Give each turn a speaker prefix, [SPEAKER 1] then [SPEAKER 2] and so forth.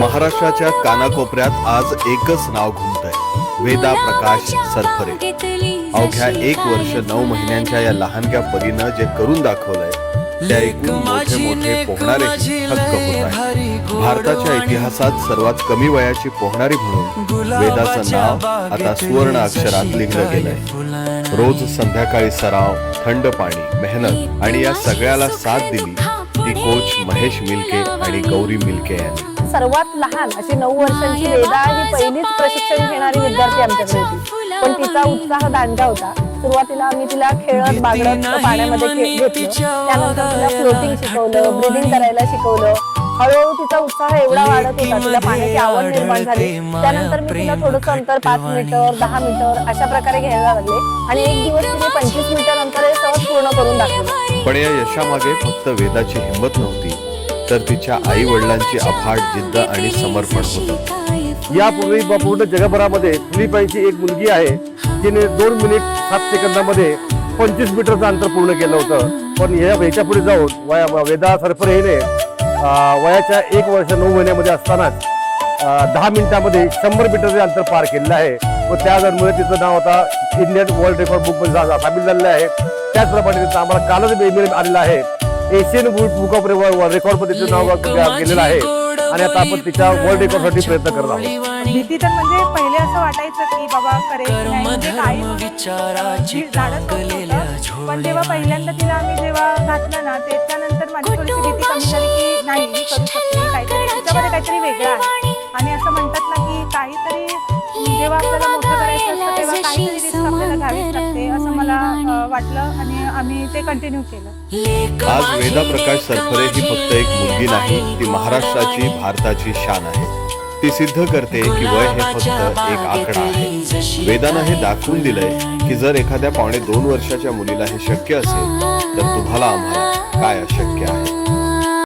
[SPEAKER 1] महाराष्ट्राच्या कानाकोपऱ्यात आज एकच नाव घुमतंय. वेदा प्रकाश सरफरे. अवघ्या एक वर्ष नऊ महिन्यांच्या या लहानग्या परीनं जे करून दाखवलंय ते ऐकून मोठे मोठे पोहणारे थक्क होत आहेत. भारताच्या इतिहासात सर्वात कमी वयाची पोहणारी म्हणून वेदाचं नाव आता सुवर्ण अक्षरात लिहिलं गेलंय. रोज संध्याकाळी सराव थंड पाणी मेहनत आणि या सगळ्याला साथ दिली ती कोच महेश मिल्के आणि गौरी मिल्के यांनी.
[SPEAKER 2] सर्वात लहान अशी नऊ वर्षांची वेदा ही पहिलीच प्रशिक्षण घेणारी विद्यार्थी आमच्याकडे होती. पण तिचा उत्साह दांडगा होता. सुरुवातीला आम्ही तिला खेळत बागडत पाण्यामध्ये घेतलं. त्यानंतर तिला फ्लोटिंग शिकवलं ब्रिदिंग करायला शिकवलं. हळूहळू तिचा उत्साह एवढा वाढत होता. तिला पाण्याची आवड निर्माण झाली. त्यानंतर मी तिला थोडस अंतर पाच मीटर दहा मीटर अशा प्रकारे घ्यायला लागले. आणि एक दिवस तिने पंचवीस मीटर अंतर हे सहज पूर्ण करून दाखवलं.
[SPEAKER 1] पण या यशामागे फक्त वेदाची हिंमत नव्हती. तर तिच्या आई वडिलांची अफाट जिद्द आणि समर्पण होतं.
[SPEAKER 3] यापूर्वी पूर्ण जगभरामध्ये फिलिपाईनची एक मुलगी आहे. तिने दोन मिनिट सात सेकंदामध्ये पंचवीस मीटरचं अंतर पूर्ण केलं होतं. पण ह्या ह्याच्या पुढे जाऊन वया वेदा सरफरे हिने वयाच्या एक वर्ष नऊ महिन्यामध्ये असतानाच दहा मिनिटामध्ये शंभर मीटरचे अंतर पार केलेलं आहे. व त्यामुळे तिचं नाव आता इंडियन वर्ल्ड रेकॉर्ड बुकमध्ये सामील झालेलं आहे. त्याचप्रमाणे तिचं आम्हाला कालच ईमेल आलेलं आहे. एशियन बुक बुक ऑफ रेकॉर्डमध्ये तिचं नाव गेलेलं आहे. आणि आता आपण तिच्या वर्ल्ड रेकॉर्डसाठी प्रयत्न करत आहोत.
[SPEAKER 4] भीती तर म्हणजे पहिले असं वाटायचं की बाबा करेल म्हणजे काही
[SPEAKER 5] विचाराची
[SPEAKER 4] जी झाडच होत. होतं. पण तेव्हा पहिल्यांदा तिला आम्ही जेव्हा घातलं ना त्याच्यानंतर माझी थोडीशी भीती कमी झाली की नाही मी करू शकते काहीतरी काहीतरी वेगळं आहे. लागते असं मला अं, वाटलं आणि आम्ही ते कंटिन्यू केलं.
[SPEAKER 1] आज वेदा प्रकाश सरफरे ही फक्त एक मुलगी नाही ती महाराष्ट्राची भारताची शान आहे. ती सिद्ध करते की वय हे फक्त एक आकडा आहे. वेदानं हे दाखवून दिलंय की जर एखाद्या पावणे दोन वर्षाच्या मुलीला हे शक्य असेल तर तुम्हाला आम्हाला काय अशक्य आहे?